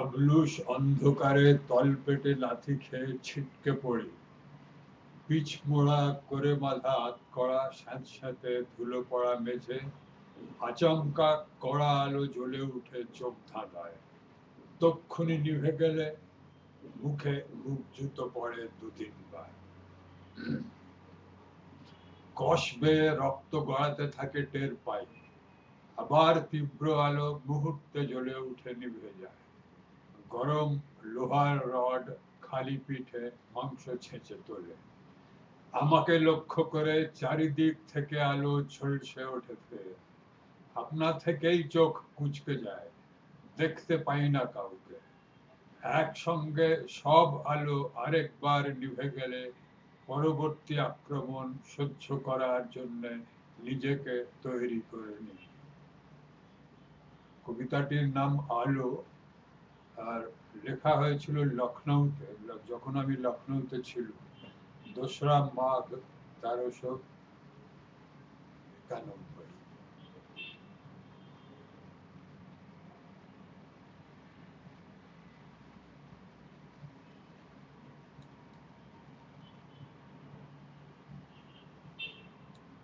আবলুস অন্ধকারে তলপেটে লাথি খেয়ে ছিটকে পড়ি। পিছ মোড়া করে বাঁধা কড়া স্যাঁতস্যাঁতে ধুলো পড়া মেঝে, আচমকা কড়া আলো জ্বলে উঠে চোখ ধাঁধায়। তক্ষুনি নিভে গেলে মুখে মুখ জুতো পড়ে দু তিনবার কষ বেয়ে রক্ত গড়াতে থাকে টের পাই। আবার তীব্র আলো মুহূর্তে জ্বলে উঠে নিভে যায়। গরম লোহার রড, খালি পিঠে মাংস ছেঁচে তোলে। আমাকে লক্ষ্য করে চারিদিক থেকে আলো ঝলসে ওঠেছে আপনা থেকেই চোখ কুচকে যায়, দেখতে পাই না কাউকে। একসঙ্গে সব আলো আরেকবার নিভে গেলে পরবর্তী আক্রমণ সহ্য করার জন্য নিজেকে তৈরি করে নিই। কবিতাটির নাম আলো। আর লেখা হয়েছিল লখনৌতে যখন আমি লখনৌতে ছিল। দোসরা মাঘ তেরোশো একানব্বই।